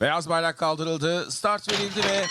Beyaz bayrak kaldırıldı, start verildi ve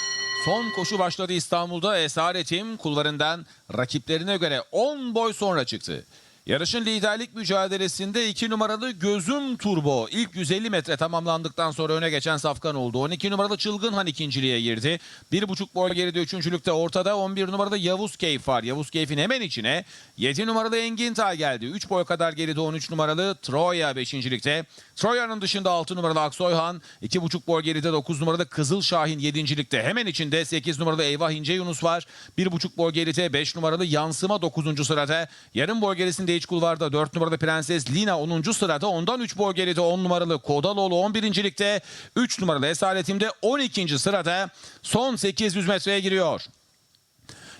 son koşu başladı İstanbul'da. Esaretim kulvarından rakiplerine göre 10 boy sonra çıktı. Yarışın liderlik mücadelesinde 2 numaralı Gözüm Turbo ilk 150 metre tamamlandıktan sonra öne geçen safkan oldu. 12 numaralı Çılgınhan ikinciliğe girdi. 1,5 boy geride üçüncülükte ortada 11 numarada Yavuz Keyif var. Yavuz Keyif'in hemen içine 7 numaralı Engin Tay geldi. 3 boy kadar geride 13 numaralı Troya beşincilikte. Troya'nın dışında 6 numaralı Aksoyhan, 2,5 boy geride 9 numaralı Kızıl Şahin 7. Hemen içinde 8 numaralı Eyvah İnce Yunus var. 1,5 boy geride 5 numaralı Yansıma 9. sırada. Yarım boy gerisinde iç kulvarda 4 numaralı Prenses Lina 10. sırada. Ondan 3 boy geride 10 numaralı Kodaloğlu 11. ligde. 3 numaralı Esaretim'de 12. sırada. Son 800 metreye giriyor.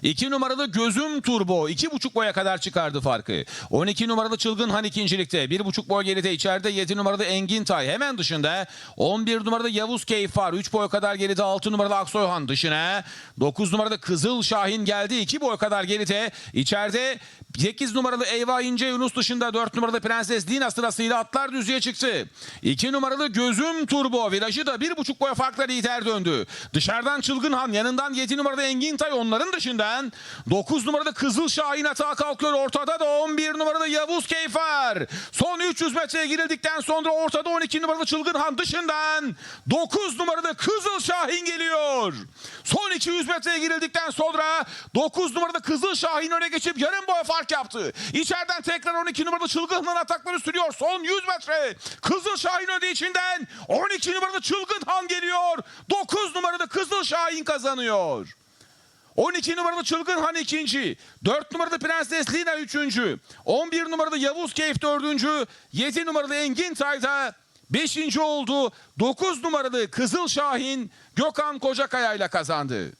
2 numaralı Gözüm Turbo 2,5 boya kadar çıkardı farkı. 12 numaralı Çılgın Han ikincilikte. 1,5 boy geride içeride 7 numaralı Engin Tay hemen dışında. 11 numaralı Yavuz Keyif var. 3 boy kadar geride 6 numaralı Aksoyhan dışına. 9 numaralı Kızıl Şahin geldi. 2 boy kadar geride. İçeride 8 numaralı Eyvah İnce Yunus dışında 4 numaralı Prenses Lina sırasıyla atlar düzlüğe çıktı. 2 numaralı Gözüm Turbo virajı da 1,5 boy farkla lider döndü. Dışarıdan Çılgın Han yanından 7 numaralı Engin Tay onların dışından 9 numarada Kızıl Şahin atağa kalkıyor. Ortada da 11 numarada Yavuz Keyif var. Son 300 metreye girildikten sonra ortada 12 numarada Çılgın Han dışından 9 numarada Kızıl Şahin geliyor. Son 200 metreye girildikten sonra 9 numarada Kızıl Şahin öne geçip yarım boy fark yaptı. İçeriden tekrar 12 numarada Çılgın Han atakları sürüyor. Son 100 metre. Kızıl Şahin öde içinden 12 numarada Çılgın Han geliyor. 9 numarada Kızıl Şahin kazanıyor. 12 numaralı Çılgın Han ikinci. 4 numaralı Prenses Lina üçüncü. 11 numaralı Yavuz Keyif dördüncü. 7 numaralı Engin Tayda beşinci oldu. 9 numaralı Kızıl Şahin Gökhan Kocakaya ile kazandı.